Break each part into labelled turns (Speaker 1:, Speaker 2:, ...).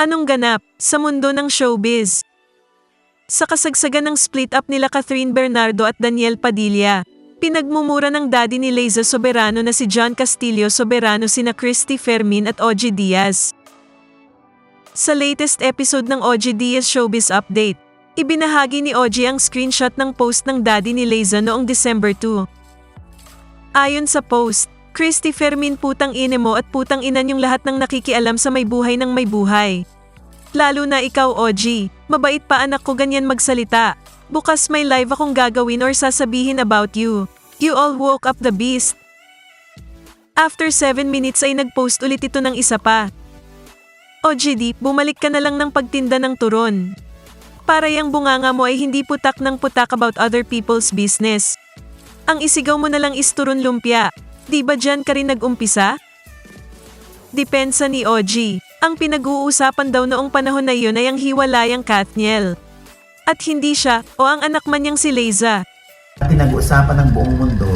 Speaker 1: Anong ganap sa mundo ng showbiz? Sa kasagsagan ng split up nila Catherine Bernardo at Daniel Padilla, pinagmumura ng daddy ni Liza Soberano na si John Castillo Soberano sina Christy Fermin at Ogie Diaz. Sa latest episode ng Ogie Diaz Showbiz Update, ibinahagi ni Ogie ang screenshot ng post ng daddy ni Liza noong December 2. Ayon sa post, Christy Fermin putang ine mo at putang inan yung lahat ng nakikialam sa may buhay ng may buhay. Lalo na ikaw, Oji. Mabait pa anak ko ganyan magsalita. Bukas may live akong gagawin or sasabihin about you. You all woke up the beast. After 7 minutes ay nagpost ulit ito ng isa pa. OGD, bumalik ka na lang ng pagtinda ng turon. Para yung bunganga mo ay hindi putak ng putak about other people's business. Ang isigaw mo na lang is turon lumpia. Di ba dyan ka rin nag-umpisa? Depensa ni Oji. Ang pinag-uusapan daw noong panahon na iyon ay ang hiwalayang Kathniel. At hindi siya o ang anak man niyang si Leiza.
Speaker 2: pinag-uusapan ng buong mundo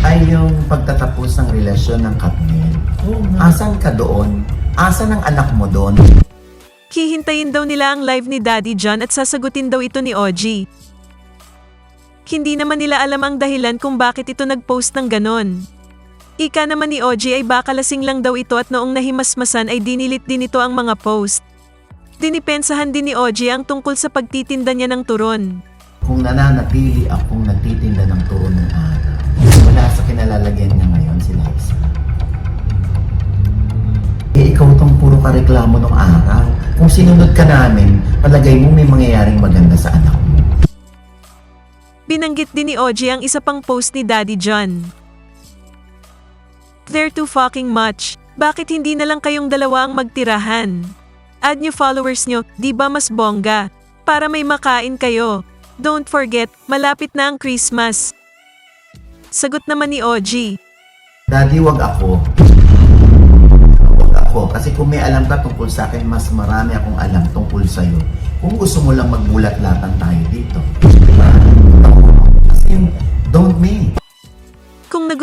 Speaker 2: ay yung pagtatapos ng relasyon ng Katniel. Asan ka doon? Asan ang anak mo doon?
Speaker 1: Hihintayin daw nila ang live ni Daddy John at sasagutin daw ito ni Oji. Hindi naman nila alam ang dahilan kung bakit ito nag-post ng ganon. Ika naman ni Oji ay baka lasing lang daw ito at noong nahimasmasan ay dinilit din ito ang mga post. Dinipensahan din ni Oji ang tungkol sa pagtitinda niya ng turon.
Speaker 2: Kung nananatili akong nagtitinda ng turon ng araw, wala sa kinalalagyan niya ngayon si Liza. Eh, ikaw tong puro ka reklamo ng araw. Kung sinunod ka namin, palagay mo may mangyayaring maganda sa anak mo.
Speaker 1: Binanggit din ni Oji ang isa pang post ni Daddy John. They're too fucking much. Bakit hindi na lang kayong dalawa ang magtirahan? Add nyo followers nyo, di ba mas bongga? Para may makain kayo. Don't forget, malapit na ang Christmas. Sagot naman ni Oji.
Speaker 2: Daddy, wag ako. Wag ako. Kasi kung may alam ka tungkol sa akin, mas marami akong alam tungkol sa'yo. Kung gusto mo lang magbulat-latan tayo dito. Diba? Kasi yung don't me.